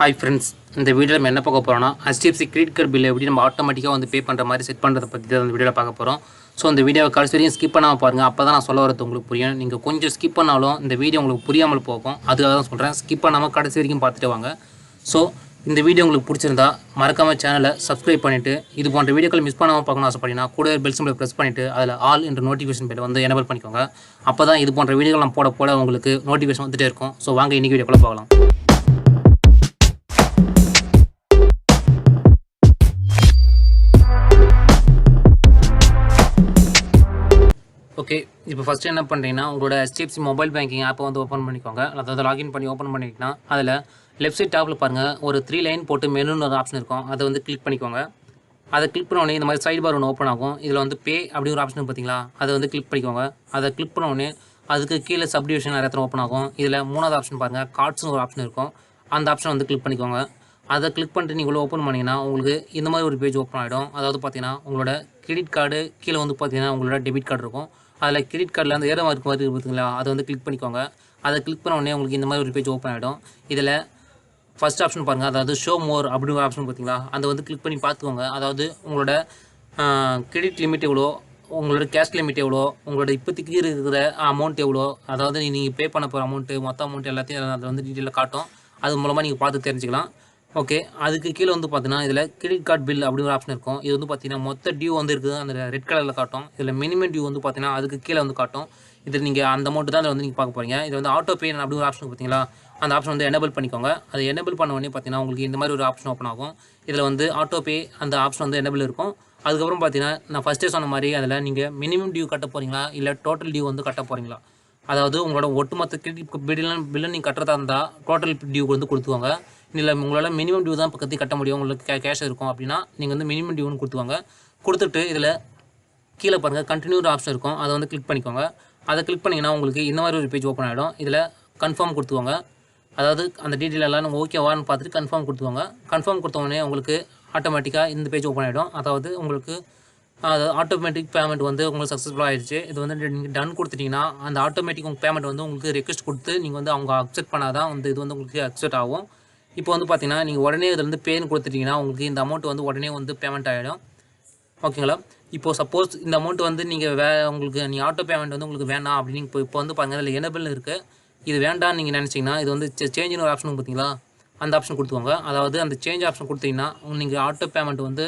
Hi friends இந்த video நம்ம என்ன பார்க்க போகிறோம்னா ஹெச்டிஎஃப்சி கிரெடிட் கார்டு பில் எப்படி நம்ம ஆட்டோமேட்டிக்காக வந்து பே பண்ணுற மாதிரி செட் பண்ணுறதை பற்றி தான் இந்த வீடியோவில் பார்க்க போகிறோம் ஸோ இந்த வீடியோவை கடைசி வரையும் ஸ்கிப் பண்ணாமல் பாருங்கள் அப்போ தான் நான் சொல்ல வரது உங்களுக்கு புரியும். நீங்கள் கொஞ்சம் ஸ்கிப் பண்ணாலும் இந்த வீடியோ உங்களுக்கு புரியாமல் போகும். அதுக்காக தான் சொல்கிறேன் ஸ்கிப் பண்ணாமல் கடைசி வரைக்கும் பார்த்துட்டு வாங்க. ஸோ இந்த வீடியோ உங்களுக்கு பிடிச்சிருந்தா மறக்காமல் சேனலை சப்ஸ்கிரைப் பண்ணிவிட்டு இது போன்ற வீடியோக்கள் மிஸ் பண்ணாமல் பார்க்கணும் ஆசைப்பட்டீங்கன்னா கூட பெல் சிம்பிளை ப்ரெஸ் பண்ணிவிட்டு அதில் ஆல் என்ற நோட்டிஃபிகேஷன் பெல் வந்து எனபிள் பண்ணிக்கோங்க. அப்போ தான் இது போன்ற வீடியோக்கள் நான் போட போட உங்களுக்கு நோட்டிஃபிகேஷன் வந்துட்டே இருக்கும். ஸோ வாங்க இன்றைக்கி வீடியோக்குள்ளே பார்க்கலாம் இப்போ ஃபஸ்ட்டு என்ன பண்ணுறீங்கன்னா உங்களோட ஹெச்டிஎஃப்சி மொபைல் பேங்கிங் ஆப்பை வந்து ஓப்பன் பண்ணிக்கோங்க. அதாவது லாகின் பண்ணி ஓப்பன் பண்ணிக்கிட்டா அதில் லெஃப்ட் சைட் டாப்பில் பாருங்கள் ஒரு த்ரீ லைன் போட்டு மெனுன்னு ஒரு ஆப்ஷன் இருக்கும். அதை வந்து கிளிக் பண்ணிக்கோங்க. அதை கிளிக் பண்ண உடனே இந்த மாதிரி சைடு பார் ஒன்று ஓப்பன் ஆகும். இதில் வந்து பே அப்படி ஒரு ஆப்ஷன் பார்த்தீங்களா அதை வந்து கிளிக் பண்ணிக்கோங்க. அதை கிளிக் பண்ணோடனே அதுக்கு கீழே சப்டிவிஷன் நிறைய இடத்துல ஓப்பன் ஆகும். இதில் மூணாவது ஆப்ஷன் பாருங்கள் கார்ட்ஸ்னு ஒரு ஆப்ஷன் இருக்கும். அந்த ஆப்ஷன் வந்து கிளிக் பண்ணிக்கோங்க. அதை கிளிக் பண்ணிட்டு நீங்கள் ஓப்பன் பண்ணிங்கன்னா உங்களுக்கு இந்த மாதிரி ஒரு பேஜ் ஓப்பன் ஆகிடும் அதாவது பார்த்தீங்கன்னா உங்களோட கிரெடிட் கார்டு கீழே வந்து பார்த்தீங்கன்னா உங்களோட டெபிட் கார்டு இருக்கும். அதில் கிரெடிட் கார்டில் அந்த ஏதோ மார்க் மாதிரி இருக்குங்களா அதை வந்து கிளிக் பண்ணிக்கோங்க. அதை கிளிக் பண்ண உடனே உங்களுக்கு இந்த மாதிரி ஒரு பேஜ் ஓப்பன் ஆகிடும் இதில் ஃபஸ்ட் ஆப்ஷன் பாருங்கள் அதாவது ஷோ மோர் அப்படிங்கிற ஆப்ஷன் பார்த்தீங்களா அதை வந்து கிளிக் பண்ணி பார்த்துக்கோங்க. அதாவது உங்களோட கிரெடிட் லிமிட் எவ்வளோ உங்களோட கேஷ் லிமிட் எவ்வளோ உங்களோட இப்போதைக்கு இருக்கிற அமௌண்ட் எவ்வளோ அதாவது நீங்கள் பே பண்ண போகிற அமௌண்ட்டு மொத்த அமௌண்ட் எல்லாத்தையும் அதை வந்து டீட்டெயிலாக காட்டும். அது மூலமாக நீங்கள் பார்த்து தெரிஞ்சுக்கலாம். ஓகே அதுக்கு கீழே வந்து பார்த்தீங்கன்னா இதில் கிரெடிட் கார்டு பில் அப்படிங்கிற ஆப்ஷன் இருக்கும். இது வந்து பார்த்தீங்கன்னா மொத்த டியூ வந்து இருக்குது. அந்த ரெட் கலரில் காட்டும். இதில் மினிமம் டியூ வந்து பார்த்தீங்கன்னா அதுக்கு கீழே வந்து காட்டும். இதில் நீங்கள் அந்த அமௌண்ட் தான் இதில் வந்து நீங்கள் பார்க்க போகிறீங்க இது வந்து ஆட்டோ பே அப்படிங்கிற ஆப்ஷன் பார்த்தீங்களா அந்த ஆப்ஷன் வந்து எனபிள் பண்ணிக்கோங்க. அது எனபிள் பண்ண உடனே பார்த்தீங்கன்னா உங்களுக்கு இந்த மாதிரி ஒரு ஆப்ஷன் ஓப்பன் ஆகும். இதில் வந்து ஆட்டோ பே அந்த ஆப்ஷன் வந்து எனபிள் இருக்கும். அதுக்கப்புறம் பார்த்தீங்கன்னா நான் ஃபஸ்ட்டே சொன்ன மாதிரி அதில் நீங்கள் மினிமம் டியூ கட்ட போகிறீங்களா இல்லை டோட்டல் டியூ வந்து கட்ட போகிறீங்களா அதாவது உங்களோட ஒட்டுமொத்த கிரெடிட் பில்லும் பில்லும் நீங்கள் கட்டுறதா இருந்தால் டோட்டல் டியூ வந்து கொடுத்துவாங்க இல்லை உங்களால் மினிமம் டியூ தான் பக்கத்து கட்ட முடியும். உங்களுக்கு கே கேஷ் இருக்கும் அப்படின்னா நீங்கள் வந்து மினிமம் டியூன்னு கொடுத்துவாங்க கொடுத்துட்டு இதில் கீழே பாருங்கள் கண்டினியூ ஆப்ஷன் இருக்கும். அதை வந்து கிளிக் பண்ணிக்கோங்க. அதை கிளிக் பண்ணிங்கன்னா உங்களுக்கு இந்த மாதிரி ஒரு பேஜ் ஓப்பன் ஆகிடும் இதில் கன்ஃபார்ம் கொடுத்துவாங்க அதாவது அந்த டீட்டெயில் எல்லாம் ஓகேவான்னு பார்த்துட்டு கன்ஃபார்ம் கொடுத்துவாங்க கன்ஃபார்ம் கொடுத்தோடனே உங்களுக்கு ஆட்டோமேட்டிக்காக இந்த பேஜ் ஓப்பன் ஆகிடும் அதாவது உங்களுக்கு அது ஆட்டோமேட்டிக் பேமெண்ட் வந்து உங்களுக்கு சக்ஸஸ்ஃபுல்லாக ஆயிடுச்சு. இது வந்து நீங்கள் டன் கொடுத்துட்டீங்கன்னா அந்த ஆட்டோமேட்டிக் உங்கள் பேமெண்ட் வந்து உங்களுக்கு ரெக்வஸ்ட் கொடுத்து நீங்கள் வந்து அவங்க அக்செப்ட் பண்ணாதான் வந்து இது வந்து உங்களுக்கு அக்செப்ட் ஆகும். இப்போ வந்து பார்த்தீங்கன்னா நீங்கள் உடனே இதில் வந்து பேன்னு கொடுத்துட்டிங்கன்னா உங்களுக்கு இந்த அமௌண்ட் வந்து உடனே வந்து பேமெண்ட் ஆகிடும் ஓகேங்களா இப்போ சப்போஸ் இந்த அமௌண்ட் வந்து நீங்கள் வே உங்களுக்கு நீங்கள் ஆட்டோ பேமெண்ட் வந்து உங்களுக்கு வேணாம் அப்படின்னு இப்போ இப்போ வந்து பாருங்கள் அதில் எனபிள் இருக்குது இது வேண்டாம்னு நீங்கள் நினச்சிங்கன்னா இது வந்து சேஞ்சுன்னு ஒரு ஆப்ஷன் பார்த்தீங்களா அந்த ஆப்ஷன் கொடுத்துக்கோங்க. அதாவது அந்த சேஞ்ச் ஆப்ஷன் கொடுத்தீங்கன்னா நீங்கள் ஆட்டோ பேமெண்ட் வந்து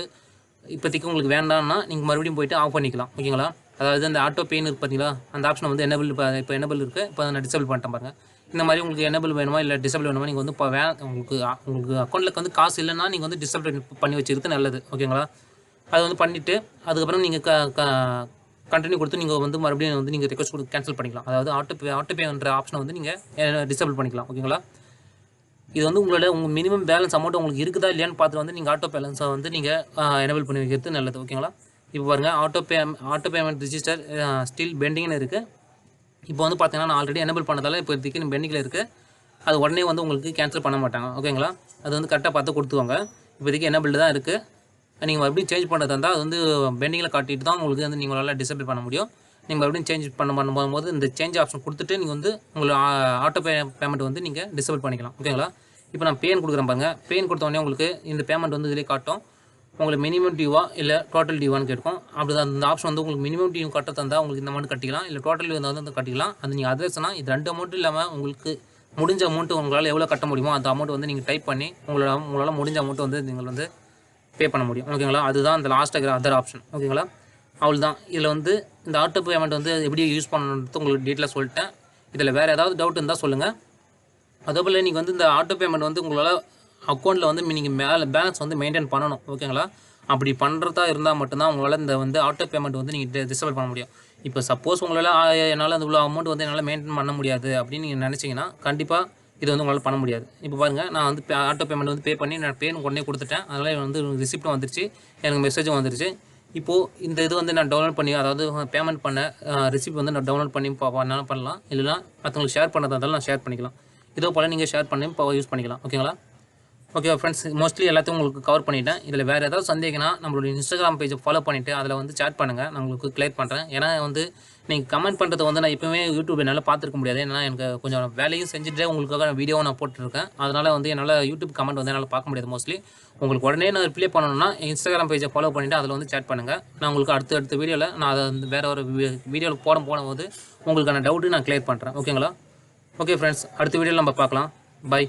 இப்போதைக்கு உங்களுக்கு வேண்டாம்னா நீங்கள் மறுபடியும் போயிட்டு ஆஃப் பண்ணிக்கலாம். ஓகேங்களா அதாவது அந்த ஆட்டோ பெயின் இருக்குது பார்த்தீங்களா? அந்த ஆப்ஷன் வந்து எனபிள் இப்போ இப்போ எனபிள் இருக்குது இப்போ நான் டிசபிள் பண்ணிட்டேன் பாருங்க. இந்த மாதிரி உங்களுக்கு எனபிள் வேணுமா இல்லை டிசபிள் வேணுமா? நீங்கள் வந்து இப்போ வே உங்களுக்கு உங்களுக்கு அக்கௌண்ட்டில் வந்து காசு இல்லைன்னா நீங்கள் வந்து டிசபிள் பண்ணி வச்சுருக்கு நல்லது. ஓகேங்களா அது வந்து பண்ணிவிட்டு அதுக்கப்புறம் நீங்கள் க க கண்டினியூ கொடுத்து நீங்கள் வந்து மறுபடியும் வந்து நீங்கள் ரெக்வஸ்ட் கொடுத்து கேன்சல் பண்ணிக்கலாம். அதாவது ஆட்டோ பே ஆட்டோ பேன்ற ஆப்ஷனை வந்து நீங்கள் டிசபிள் பண்ணிக்கலாம். ஓகேங்களா இது வந்து உங்களோட உங்கள் மினிமம் பேலன்ஸ் அமௌண்ட் உங்களுக்கு இருக்குதா இல்லையான்னு பார்த்துட்டு வந்து நீங்கள் ஆட்டோ பேலன்ஸை வந்து நீங்கள் எனபிள் பண்ணி வைக்கிறது நல்லது ஓகேங்களா இப்போ பாருங்கள் auto pay auto payment register still பெண்டிங்னு இருக்குது இப்போ வந்து பார்த்தீங்கன்னா நான் ஆல்ரெடி எனபிள் பண்ணதால் இப்போ இப்போதைக்கு பெண்டிங்கில் இருக்குது அது உடனே வந்து உங்களுக்கு கேன்சல் பண்ண மாட்டாங்க ஓகேங்களா அது வந்து கரெக்டாக பார்த்து கொடுத்துவாங்க இப்போதைக்கு எனபிள் தான் இருக்குது நீங்கள் மறுபடியும் சேஞ்ச் பண்ணுறதா இருந்தால் அது வந்து பெண்டிங்கில் காட்டிட்டு தான் உங்களுக்கு வந்து நீங்களால் டிசபிள் பண்ண முடியும். நீங்கள் மறுபடியும் சேஞ்ச் பண்ண போகும்போது இந்த சேஞ்ச் ஆப்ஷன் கொடுத்துட்டு நீங்கள் வந்து உங்களை ஆட்டோ பே பேமெண்ட் வந்து நீங்கள் டிசபிள் பண்ணிக்கலாம். ஓகேங்களா இப்போ நான் பேன் கொடுக்குறேன் பாருங்கள் பேன் கொடுத்த உடனே உங்களுக்கு இந்த பேமெண்ட் வந்து இதிலே காட்டும். உங்களுக்கு மினிமம் டியூவா இல்லை டோட்டல் டியூவான்னு கேட்கும். அப்படி தான் அந்த ஆப்ஷன் வந்து உங்களுக்கு மினிமம் டியூ கட்ட தந்தால் உங்களுக்கு இந்த அமௌண்ட் கட்டிக்கலாம். இல்லை டோட்டல் டியூ வந்து வந்து கட்டிக்கலாம். அது நீங்கள் அதர்ஸ்னால் இது ரெண்டு அமௌண்ட் இல்லாமல் உங்களுக்கு முடிஞ்ச அமௌண்ட் உங்களால் எவ்வளோ கட்ட முடியுமோ அந்த அமௌண்ட் வந்து நீங்கள் டைப் பண்ணி உங்களோட உங்களால் முடிஞ்ச அமௌண்ட் வந்து நீங்கள் வந்து பே பண்ண முடியும். ஓகேங்களா அதுதான் அந்த லாஸ்ட் அதர் ஆப்ஷன் ஓகேங்களா அவள் தான் இதில் வந்து இந்த ஆட்டோ பேமெண்ட் வந்து எப்படி யூஸ் பண்ணணுன்றது உங்களுக்கு டீட்டெயிலாக சொல்லிட்டேன். இதில் வேறு ஏதாவது டவுட் இருந்தால் சொல்லுங்கள் அதே போல் நீங்கள் வந்து இந்த ஆட்டோ பேமெண்ட் வந்து உங்களால் அக்கௌண்ட்டில் வந்து நீங்கள் மேலே பேலன்ஸ் வந்து மெயின்டைன் பண்ணணும். ஓகேங்களா? அப்படி பண்ணுறதா இருந்தால் மட்டும்தான் உங்களால் இந்த வந்து ஆட்டோ பேமெண்ட் வந்து நீங்கள் டிசபிள் பண்ண முடியும். இப்போ சப்போஸ் உங்களால் என்னால் அந்த இவ்வளோ அமௌண்ட் வந்து என்னால் மெயின்டைன் பண்ண முடியாது அப்படின்னு நீங்கள் நினச்சிங்கன்னா கண்டிப்பாக இது வந்து உங்களால் பண்ண முடியாது. இப்போ பாருங்கள் நான் வந்து ஆட்டோ பேமெண்ட் வந்து பே பண்ணி நான் பேன் உடனே கொடுத்துட்டேன். அதனால் வந்து ரிசிப்ட்டும் வந்துருச்சு. எனக்கு மெசேஜும் வந்துருச்சு. இப்போது இந்த இது வந்து நான் டவுன்லோட் பண்ணி அதாவது பேமெண்ட் பண்ண ரிசிப்ட் வந்து நான் டவுன்லோட் பண்ணி பா பண்ணலாம் இல்லைனா மற்றவங்களுக்கு ஷேர் பண்ணுறதா இருந்தாலும் நான் ஷேர் பண்ணிக்கலாம். இதோ போல் நீங்கள் ஷேர் பண்ணி இப்போ யூஸ் பண்ணிக்கலாம். ஓகேங்களா ஓகே ஃப்ரெண்ட்ஸ் மோஸ்ட்லி எல்லாத்தையும் உங்களுக்கு கவர் பண்ணிவிட்டேன் இதில் வேறு ஏதாவது சந்தேகம்னா நம்மளுடைய இன்ஸ்டாகிராம் பேஜை ஃபாலோ பண்ணிவிட்டு அதில் வந்து சேட் பண்ணுங்கள் நான் உங்களுக்கு கிளியர் பண்ணுறேன் ஏன்னா வந்து நீங்கள் கமெண்ட் பண்ணுறது வந்து நான் எப்பவுமே யூடியூப் என்னால் பார்த்துருக்க முடியாது. ஏன்னா எனக்கு கொஞ்சம் வேலையும் செஞ்சுட்டு உங்களுக்காக நான் வீடியோவும் நான் போட்டுருக்கேன். அதனால் வந்து என்னால் யூடியூப் கமெண்ட் வந்து என்னால் பார்க்க முடியாது மோஸ்ட்லி உங்களுக்கு உடனே நான் ரிப்ளை பண்ணணும்னா இன்ஸ்டாகிராம் பேஜை ஃபாலோ பண்ணிவிட்டு அதில் வந்து சேட் பண்ணுங்கள் நான் உங்களுக்கு அடுத்த அடுத்த வீடியோவில் நான் அதை வந்து வேறு ஒரு வீடியோவில் போட போடும்போது உங்களுக்கான டவுட்டு நான் கிளியர் பண்ணுறேன் ஓகேங்களா ஓகே ஃப்ரெண்ட்ஸ் அடுத்த வீடியோவில் நம்ம பார்க்கலாம். பை